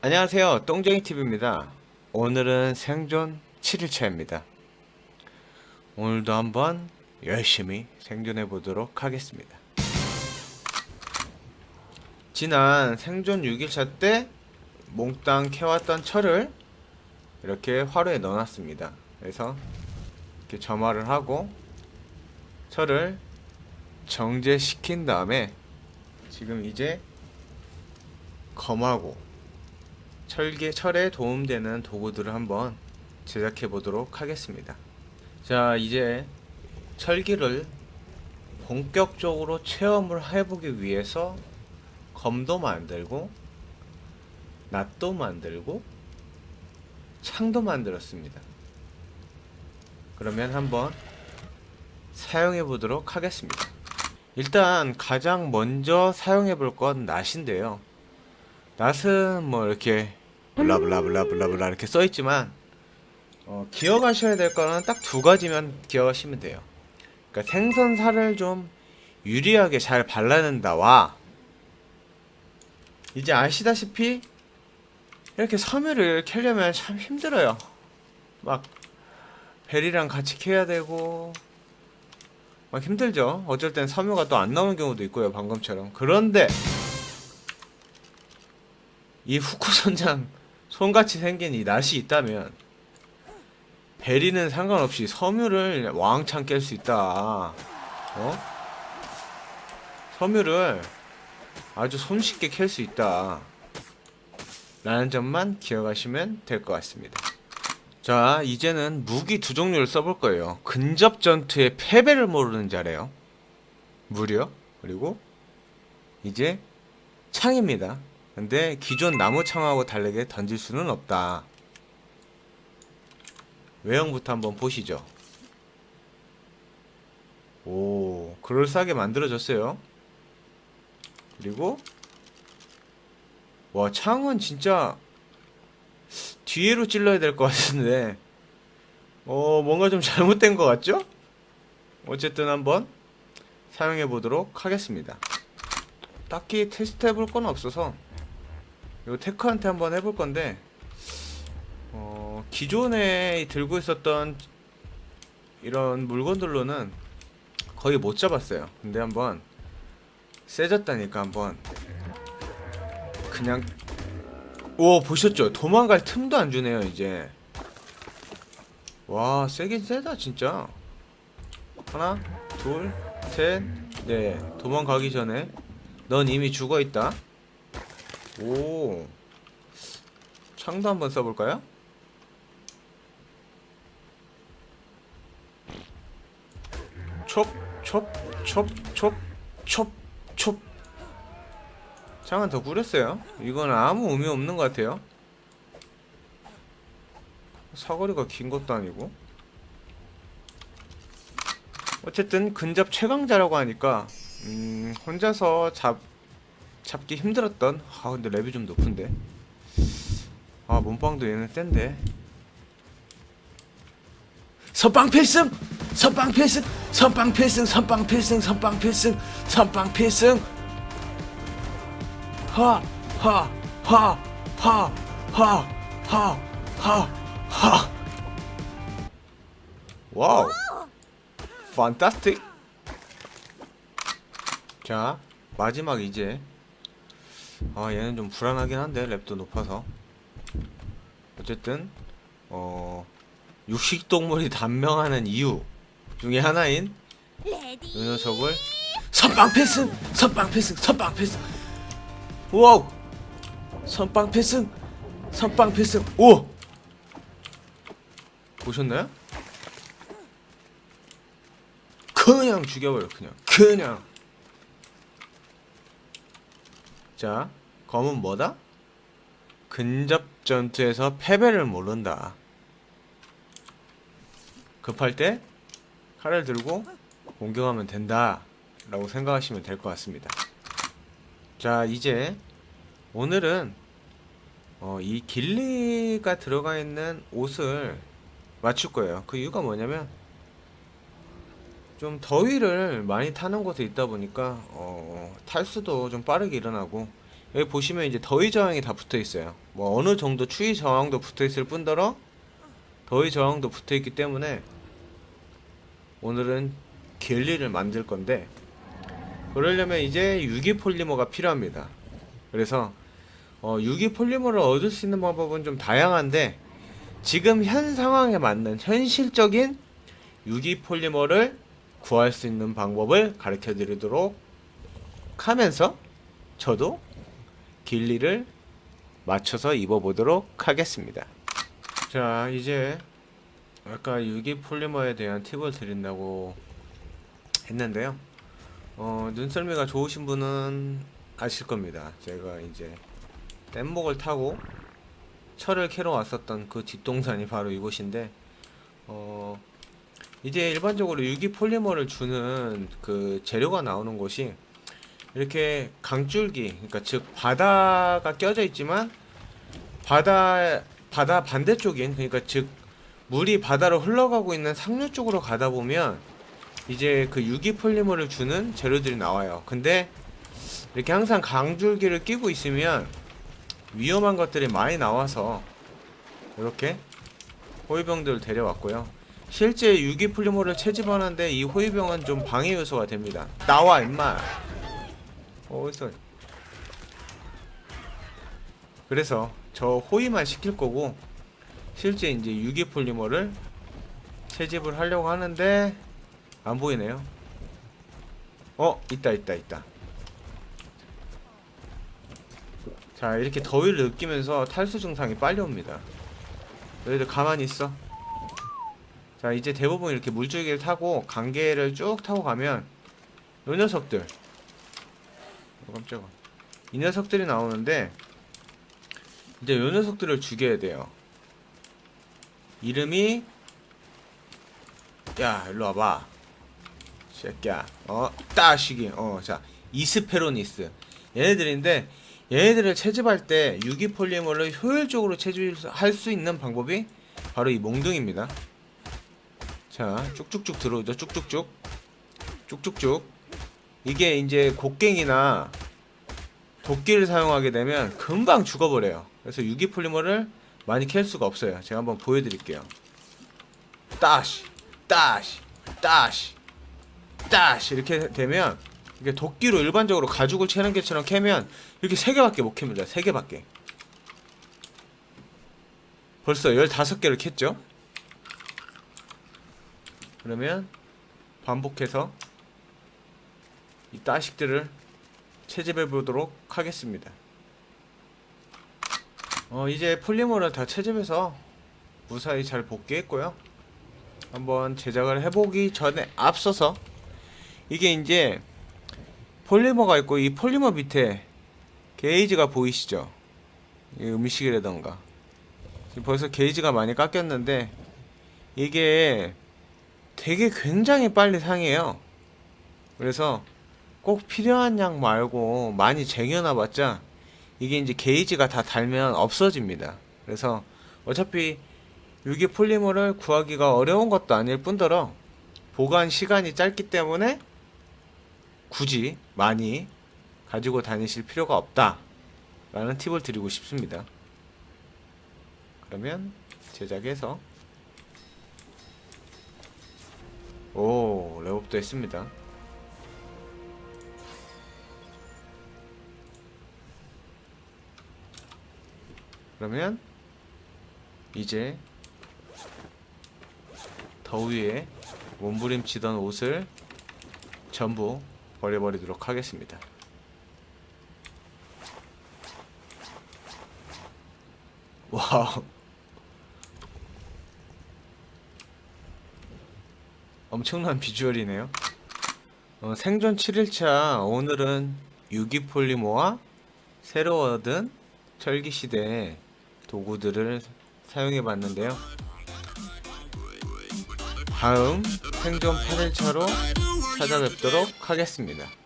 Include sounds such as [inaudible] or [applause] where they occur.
안녕하세요. 똥쟁이TV입니다. 오늘은 생존 7일차입니다. 오늘도 한번 열심히 생존해 보도록 하겠습니다. 지난 생존 6일차 때 몽땅 캐왔던 철을 이렇게 화로에 넣어놨습니다. 그래서 이렇게 점화를 하고 철을 정제시킨 다음에 지금 이제 검하고 철계 철에 도움되는 도구들을 한번 제작해 보도록 하겠습니다. 자, 이제 철기를 본격적으로 체험을 해보기 위해서 검도 만들고 낫도 만들고 창도 만들었습니다. 그러면 한번 사용해 보도록 하겠습니다. 일단 가장 먼저 사용해 볼 건 낫인데요. 낫은 뭐 이렇게 블라블라블라블라블라 이렇게 써 있지만 어, 기억하셔야 될 거는 딱 두 가지만 기억하시면 돼요. 그러니까 생선살을 좀 유리하게 잘 발라낸다와 이제 아시다시피 이렇게 섬유를 캐려면 참 힘들어요. 막 벨이랑 같이 캐야 되고 막 힘들죠. 어쩔 땐 섬유가 또 안 나오는 경우도 있고요. 방금처럼. 그런데 이 후쿠 선장 [laughs] 손같이 생긴 이 낫이 있다면 베리는 상관없이 섬유를 왕창 깰 수 있다. 어? 섬유를 아주 손쉽게 캘 수 있다. 라는 점만 기억하시면 될 것 같습니다. 자, 이제는 무기 두 종류를 써볼 거예요. 근접 전투의 패배를 모르는 자래요. 무려. 그리고 이제 창입니다. 근데 기존 나무 창하고 다르게 던질 수는 없다. 외형부터 한번 보시죠. 오, 그럴싸하게 만들어졌어요. 그리고 와, 창은 진짜 뒤로 찔러야 될 것 같은데 어, 뭔가 좀 잘못된 것 같죠? 어쨌든 한번 사용해 보도록 하겠습니다. 딱히 테스트 해볼 건 없어서 요 테크한테 한번 해볼 건데 어, 기존에 들고 있었던 이런 물건들로는 거의 못 잡았어요. 근데 한번 세졌다니까 한번 그냥 오 보셨죠? 도망갈 틈도 안 주네요 이제. 와 세긴 세다 진짜. 하나, 둘, 셋, 넷. 도망가기 전에 넌 이미 죽어 있다. 오. 창도 한번 써볼까요? 촉, 촉, 촉, 촉, 촉, 촉. 창은 더 구렸어요. 이건 아무 의미 없는 것 같아요. 사거리가 긴 것도 아니고. 어쨌든 근접 최강자라고 하니까 음, 혼자서 잡 잡기 힘들었던 아 근데 랩이 좀 높은데. 아 몸빵도 얘는 센데. 선빵 필승! 선빵 필승! 선빵 필승! 선빵 필승! 선빵 필승! 선빵 필승 하, 하, 하, 하, 하, 하, 하, 하. 와우. 판타스틱. 자, 마지막 이제. 아, 얘는 좀 불안하긴 한데 랩도 높아서. 어쨌든 어 육식동물이 [laughs] 단명하는 이유 중에 하나인 이 녀석을 선빵 패스! 선빵 패스! 선빵 패스! 승 와우 선빵 필승 선빵 필승 오 보셨나요? 그냥 죽여버려 그냥 그냥 자, 검은 뭐다? 근접 전투에서 패배를 모른다. 급할 때 칼을 들고 공격하면 된다. 라고 생각하시면 될 것 같습니다. 자, 이제 오늘은 어, 이 길리가 들어가 있는 옷을 맞출 거예요. 그 이유가 뭐냐면 좀 더위를 많이 타는 곳에 있다 보니까 어, 탈수도 좀 빠르게 일어나고 여기 보시면 이제 더위 저항이 다 붙어 있어요. 뭐 어느 정도 추위 저항도 붙어 있을 뿐더러 더위 저항도 붙어 있기 때문에 오늘은 겔리를 만들 건데 그러려면 이제 유기 폴리머가 필요합니다. 그래서 어, 유기 폴리머를 얻을 수 있는 방법은 좀 다양한데 지금 현 상황에 맞는 현실적인 유기 폴리머를 구할 수 있는 방법을 가르쳐 드리도록 하면서 저도 길리를 맞춰서 입어보도록 하겠습니다. 자, 이제 아까 유기 폴리머에 대한 팁을 드린다고 했는데요. 어, 눈썰미가 좋으신 분은 아실 겁니다. 제가 이제 뗏목을 타고 철을 캐러 왔었던 그 뒷동산이 바로 이곳인데, 어, 이제 일반적으로 유기 폴리머를 주는 그 재료가 나오는 곳이 이렇게 강줄기, 그러니까 즉 바다가 껴져 있지만 바다 바다 반대쪽인 그러니까 즉 물이 바다로 흘러가고 있는 상류 쪽으로 가다 보면 이제 그 유기 폴리머를 주는 재료들이 나와요. 근데 이렇게 항상 강줄기를 끼고 있으면 위험한 것들이 많이 나와서 이렇게 호위병들을 데려왔고요. 실제 유기 폴리머를 채집하는데 이 호위병은 좀 방해 요소가 됩니다. 나와 임마. 어디서? 그래서 저 호위만 시킬 거고 실제 이제 유기 폴리머를 채집을 하려고 하는데 안 보이네요. 어, 있다, 있다, 있다. 자, 이렇게 더위를 느끼면서 탈수 증상이 빨리 옵니다. 너희들 가만히 있어. 자, 이제 대부분 이렇게 물줄기를 타고 강계를 쭉 타고 가면 이 녀석들. 어, 깜짝아. 이 녀석들이 나오는데 이제 이 녀석들을 죽여야 돼요. 이름이 야, 일로 와봐. 새끼야. 어, 따시기. 어, 자, 이스페로니스. 얘네들인데 얘네들을 채집할 때 유기 폴리머를 효율적으로 채집할 수 있는 방법이 바로 이 몽둥입니다. 자, 쭉쭉쭉 들어오죠. 쭉쭉쭉. 쭉쭉쭉. 이게 이제 곡괭이나 도끼를 사용하게 되면 금방 죽어버려요. 그래서 유기 폴리머를 많이 캘 수가 없어요. 제가 한번 보여드릴게요. 따시, 따시, 따시, 따시 이렇게 되면 이게 도끼로 일반적으로 가죽을 채는 게처럼 캐면 이렇게 세 개밖에 못 캡니다. 세 개밖에. 벌써 15개를 캤죠? 그러면 반복해서 이 따식들을 채집해 보도록 하겠습니다. 어, 이제 폴리머를 다 채집해서 무사히 잘 복귀했고요. 한번 제작을 해보기 전에 앞서서 이게 이제 폴리머가 있고 이 폴리머 밑에 게이지가 보이시죠? 이 음식이라던가 벌써 게이지가 많이 깎였는데 이게 되게 굉장히 빨리 상해요. 그래서 꼭 필요한 양 말고 많이 쟁여놔봤자 이게 이제 게이지가 다 달면 없어집니다. 그래서 어차피 유기 폴리머를 구하기가 어려운 것도 아닐 뿐더러 보관 시간이 짧기 때문에 굳이 많이 가지고 다니실 필요가 없다. 라는 팁을 드리고 싶습니다. 그러면 제작해서 오, 레업도 했습니다. 그러면 이제 더위에 몸부림치던 옷을 전부 버려버리도록 하겠습니다. 와우. 엄청난 비주얼이네요. 어, 생존 7일차 오늘은 유기폴리모와 새로 얻은 철기시대 도구들을 사용해 봤는데요. 다음 생존 8일차로 찾아뵙도록 하겠습니다.